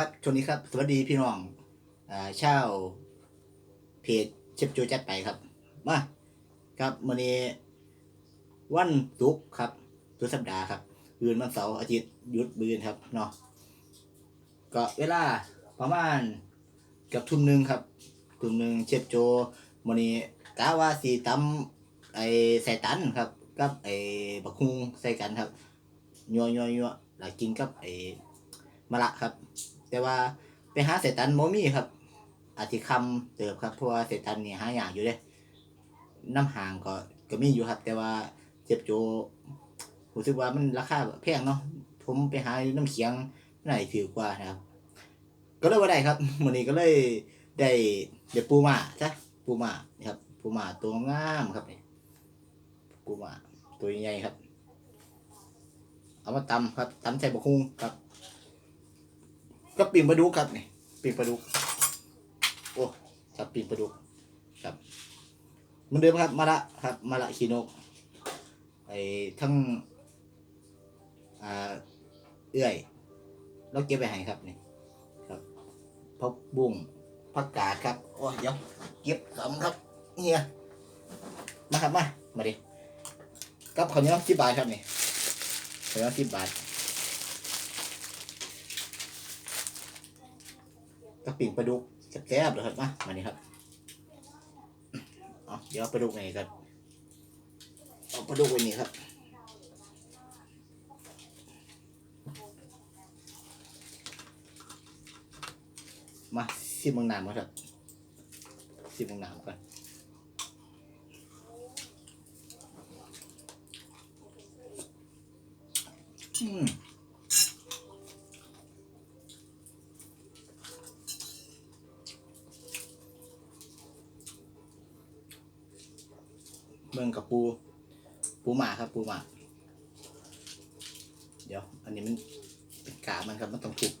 ครับช่วงนี้ครับ สวัสดีพี่น้องอ่าชาวเพจเชฟโจจัดไปครับ มาครับวันนี้วันศุกร์ครับทุกสัปดาห์ครับบืนวันเสาร์อาทิตย์หยุดบืนครับเนาะก็เวลาประมาณกับทุ่มหนึ่งครับทุ่มหนึ่งเชฟโจวันนี้กะว่าสีตำไอใส่ตันครับ กับไอบักฮุงใส่กันครับยัวยัวยัวแล้วกินกับไอมะละครับ แต่ว่าไปหาเศษตันโมมี่ครับ อาจจะคำเติบครับเพราะว่าเศษตันนี่หาอย่างอยู่เด้น้ำห่างก็ก็มีอยู่ครับ แต่ว่าเจ็บโจรู้สึกว่ามันราคาแพงเนาะผมไปหาน้ำเขียงไหนถือกว่านะครับ ก็เลยว่าได้ครับวันนี้ก็เลยได้เดี๋ยวปูมาจ้ะปูมาครับปูมาตัวงามครับนี่ปูมาตัวใหญ่ครับ เอามาตำครับตำใส่บะฮุงครับ ก็ปิ่งปลาดุกครับนี่ปิ่งปลาดุกโอ้ครับปิ่งปลาดุกครับเหมือนเดิมครับมาละครับมาละคีโนกไอ้ทั้งอ่าเอื้อยเราเก็บไปให้ครับนี่ครับพักบุ้งผักกาดครับโอ้ยเดี๋ยวเก็บสำครับเฮียมาครับมามาดิกับข้าวเหนียวสิบบาทครับนี่ข้าวเหนียวสิบบาท กระปิ่งปลาดุกแซ่บๆเลยครับมามานี่ครับเอาเดี๋ยวปลาดุกไหนกันเอาปลาดุกไว้นี่ครับมาซิมมืองน้ำก่อนครับซิมมืองน้ำก่อนอืม เมืองกับปู ปูหมาครับ ปูหมา เดี๋ยว อันนี้มันเป็นกามันครับ มันต้องถูก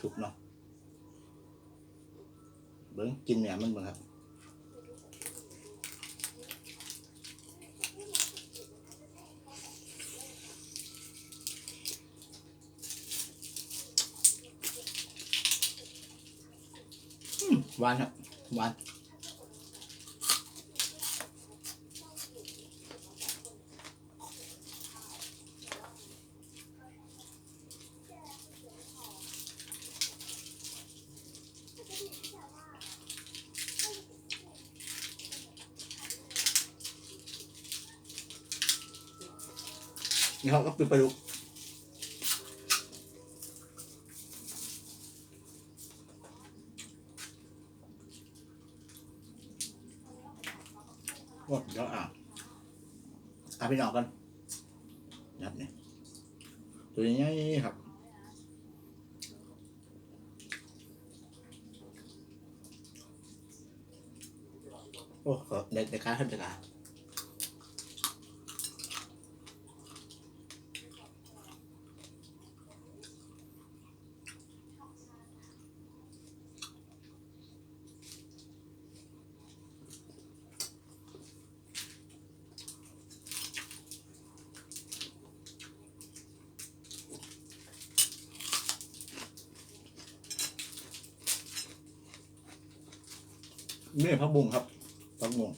ถูกเนาะ เบิ้งกินเนี่ยมันเบิ้งครับหวานครับหวาน นี่เขาก็เป็นปลาดุกโอ้เดี๋ยวอะเอาพี่น้องกันนับเนี่ยตัวใหญ่ครับโอ้เด็ดเด็ดขาขึ้นเด็ด ขานี่พักบุงครับพักบุง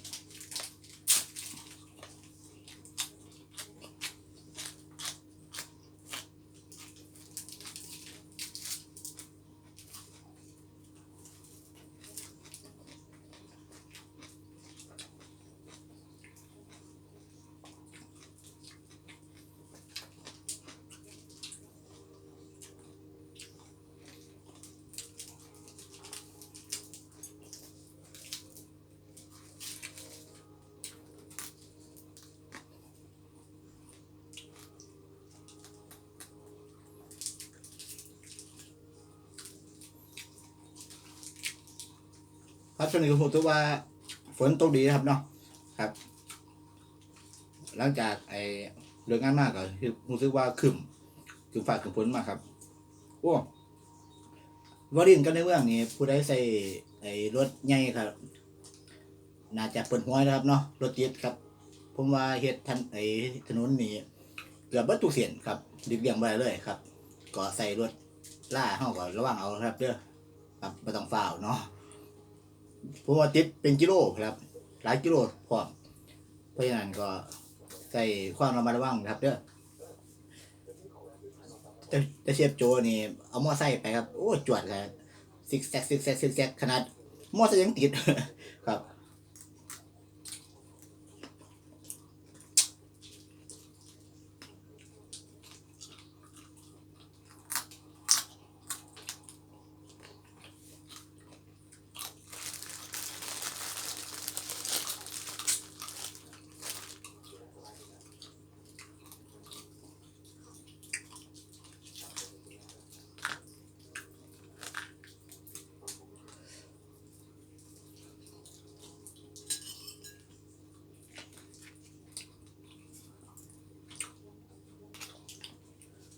ครับช่วงนี้ผมถือว่าฝนตกดีนะครับเนาะครับ หลังจากไอเรื่องงานมากก็คือรู้สึกว่าขึ้นขึ้นฟ้าขึ้นฝนมาครับโอ้วอรินกันในเมืองนี่ผู้ใดใส่ไอ้รถใหญ่ครับ น่าจะเปิดหัวนะครับเนาะรถติดครับ ผมว่าเฮ็ดทันไอ้ถนนนี่เกือบเบิดทุกเส้นครับดิบเลี่ยงไปเลยครับ ก็ใส่รถล่าเฮาก็ระวังเอาครับเด้อครับบ่ต้องฝ้าวเนาะ เพราะว่าติดเป็นกิโลครับ หลายกิโลพร้อมเพราะฉะนั้นก็ใส่ความระมัดระวังนะครับเด้อแต่แต่เชฟโจนี่เอามอไซค์ไปครับ โอ้จวดครับซิกแซกซิกแซกซิกแซกขนาดมอไซค์ยังติดครับ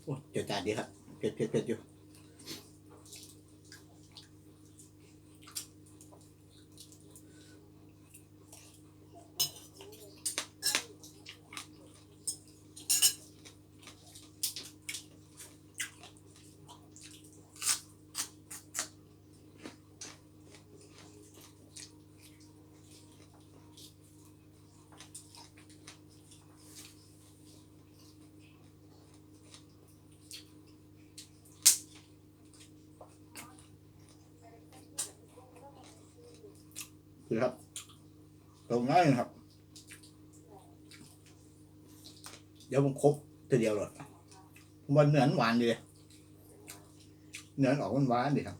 โอ้เดี๋ยวจานดีครับเผ็ดเผ็ดเผ็ดอยู่ คือครับ ตรงง่ายนะครับ เดี๋ยวผมครบทีเดียวเลยมันเหนือนหวานดีเหนือนออกหวานดีครับ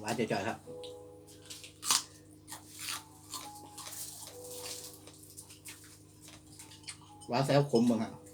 หวานจ่อยๆครับหวานแซวขมบ้างครับ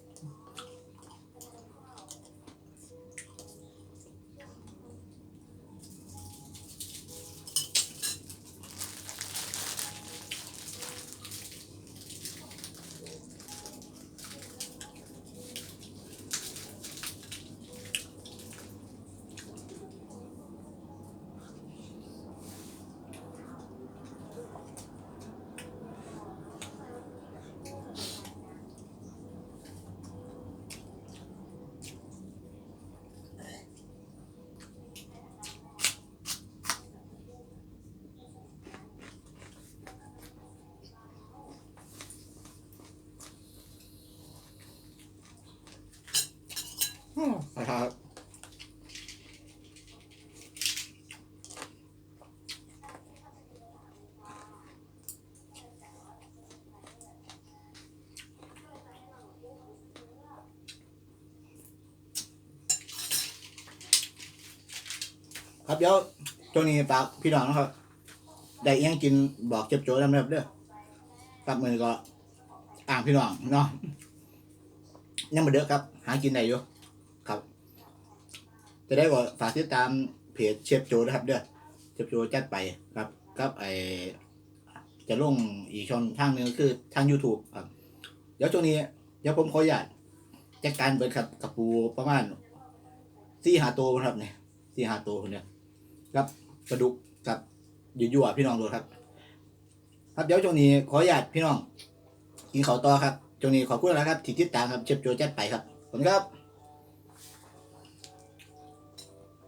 อืมครับครับเดี๋ยวช่วงนี้ฝากพี่น้องนะครับ ได้อิหยังกินบอกเจ็บโจ้นำเด้อเด้อกับมือก็อ่างพี่น้องเนาะยังมาเด้อครับ หากินได้อยู่ จะได้ก็ฝากติดตามเพจเชฟโจนะครับเด้อเชฟโจจัดไปครับกับไอจะลงอีกช่องทางหนึ่งคือทาง YouTube ครับ เดี๋ยวช่วงนี้ เดี๋ยวผมขออนุญาตจัดการเบิดครับกับปูประมาณสี่หาตัวครับเนี่ยสี่หาตัวคนเนี่ยครับปลาดุกกับยั่วๆพี่น้องดูครับ ครับเดี๋ยวช่วงนี้ขออนุญาตพี่น้องกินข้าวต่อครับช่วงนี้ขอบคุณนะครับที่ติดตามครับเชฟโจจัดไปครับขอบคุณครับ